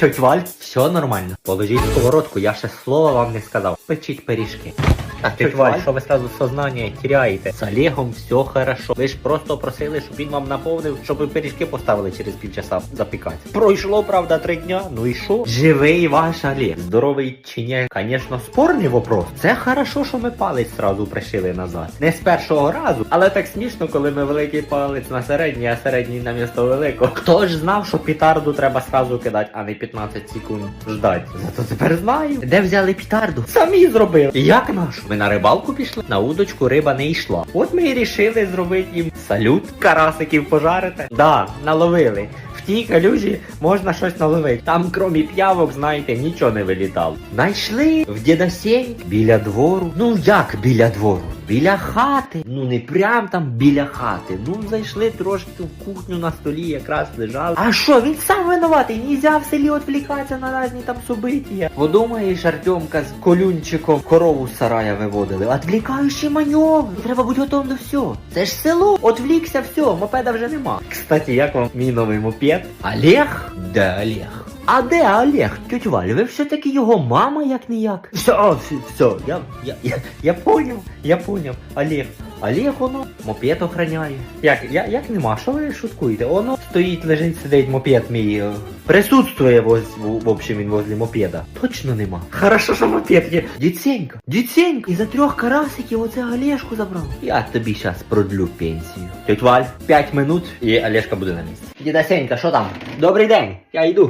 Тьоть Валь, все нормально. Положіть сковородку, я ще слова вам не сказав. Печіть пиріжки. А тьоть Валь, що ви сразу сознання теряєте? З Олегом все хорошо. Ви ж просто просили, щоб він вам наповнив, щоб ви пиріжки поставили через півчаса запікати. Пройшло, правда, три дня. Ну і що? Живий ваш Олег. Здоровий чи ні? Звісно, спорний вопрос. Це хорошо, що ми палець сразу пришили назад. Не з першого разу, але так смішно, коли ми великий палець на середній, а середній на місто великого. Хто ж знав, що пітарду треба сразу кидати, а не 15 секунд ждать. Зато тепер знаю. Де взяли пітарду? Самі зробили. Як наш? Ми на рибалку пішли, на удочку риба не йшла. От ми і рішили зробити їм салют карасиків пожарити. Да, наловили. В тій калюжі можна щось наловити. Там, крім п'явок, знаєте, нічого не вилітало. Найшли в дідасей біля двору. Ну як біля двору? Біля хати. Ну не прям там біля хати. Ну зайшли трошки в кухню на столі, якраз лежали. А що, він сам винуватий? Нельзя в селі відвлікатися на різні там события. Подумаєш, Артемка з колюнчиком корову з сарая виводили. Отвлікаючий маневр. Треба бути готовим до всього. Це ж село. Отвлікся, все, мопеда вже нема. Кстати, як вам мій новий мопед? Олег? Де Олег? А де Олег, тьоть Валь, ви все-таки його мама як не як? Все, все, все, я, я, я, я поняв, я поняв. Олег, Олег воно мопед охраняє. Як, я, як нема, що ви шуткуєте? Воно стоїть, лежить, сидить мопед мій. е, Присутствує воз, в, в общем, він возле мопеда. Точно нема. Хорошо, що мопед є. Діценька, діценька, і за трьох карасиків оце Олешку забрав. Я тобі щас продлю пенсію. Тьоть Валь, 5 минут і Олешка буде на місці. Діда Сенька, що там? Добрий день, я йду.